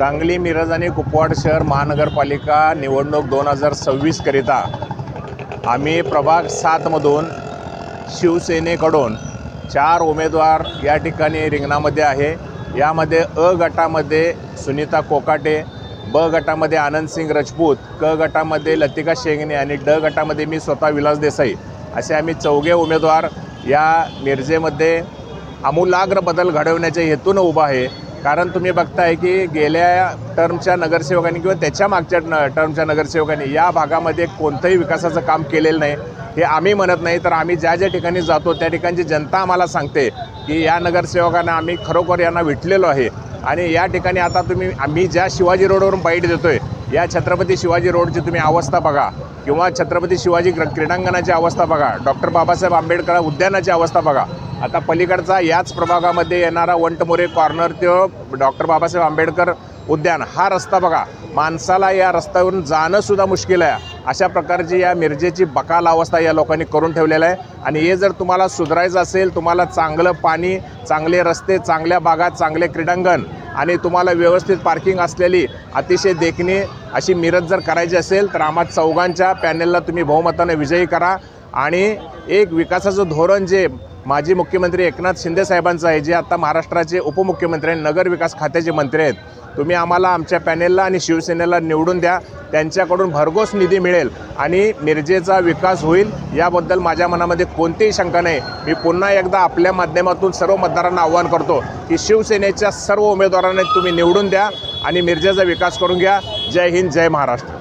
सांगली मिरज आणि कुपवाड शहर महानगरपालिका निवडणूक दोन हजार सव्वीसकरिता आम्ही प्रभाग सातमधून शिवसेनेकडून चार उमेदवार या ठिकाणी रिंगणामध्ये आहे. यामध्ये अ गटामध्ये सुनीता कोकाटे ब गटामध्ये आनंदसिंग राजपूत क गटामध्ये लतिका शेंगणे आणि ड गटामध्ये मी स्वतः विलास देसाई असे आम्ही चौघे उमेदवार या मिरजेमध्ये आमूलाग्र बदल घडवण्याच्या हेतूनं उभा आहे. कारण तुम्ही बघताय की गेल्या टर्मच्या नगरसेवकांनी किंवा त्याच्या मागच्या न टर्मच्या नगरसेवकांनी या भागामध्ये कोणतंही विकासाचं काम केलेलं नाही. हे आम्ही म्हणत नाही तर आम्ही ज्या ज्या ठिकाणी जातो त्या ठिकाणची जनता आम्हाला सांगते की या नगरसेवकांना आम्ही खरोखर यांना विटलेलो आहे. आणि या ठिकाणी आता तुम्ही आम्ही ज्या शिवाजी रोडवरून बाईट देतोय या छत्रपती शिवाजी रोडची तुम्ही अवस्था बघा. किंवा छत्रपती शिवाजी क्रीडांगणाची अवस्था बघा. डॉक्टर बाबासाहेब आंबेडकर उद्यानाची अवस्था बघा. आता पलीकडचा याच प्रभागामध्ये येणारा वंटमोरे कॉर्नर तो डॉक्टर बाबासाहेब आंबेडकर उद्यान हा रस्ता बघा. माणसाला या रस्त्यावरून जाणंसुद्धा मुश्किल आहे. अशा प्रकारची या मिरजेची बकाल अवस्था या लोकांनी करून ठेवलेलं आहे. आणि हे जर तुम्हाला सुधारायचं असेल तुम्हाला चांगलं पाणी चांगले रस्ते चांगल्या बागात चांगले क्रीडांगण आणि तुम्हाला व्यवस्थित पार्किंग असलेली अतिशय देखणी अशी मिरज जर करायची असेल तर आम्हा चौघांच्या पॅनेलला तुम्ही बहुमताने विजयी करा. आणि एक विकासाचं धोरण जे माजी मुख्यमंत्री एकनाथ शिंदे साहेबांचं आहे जे आता महाराष्ट्राचे उपमुख्यमंत्री आणि नगर विकास खात्याचे मंत्री आहेत तुम्ही आम्हाला आमच्या पॅनेलला आणि शिवसेनेला निवडून द्या त्यांच्याकडून भरघोस निधी मिळेल आणि मिरजेचा विकास होईल याबद्दल माझ्या मनामध्ये कोणतीही शंका नाही. मी पुन्हा एकदा आपल्या माध्यमातून सर्व मतदारांना आव्हान करतो की शिवसेनेच्या सर्व उमेदवारांना तुम्ही निवडून द्या आणि मिरजेचा विकास करून घ्या. जय हिंद जय महाराष्ट्र.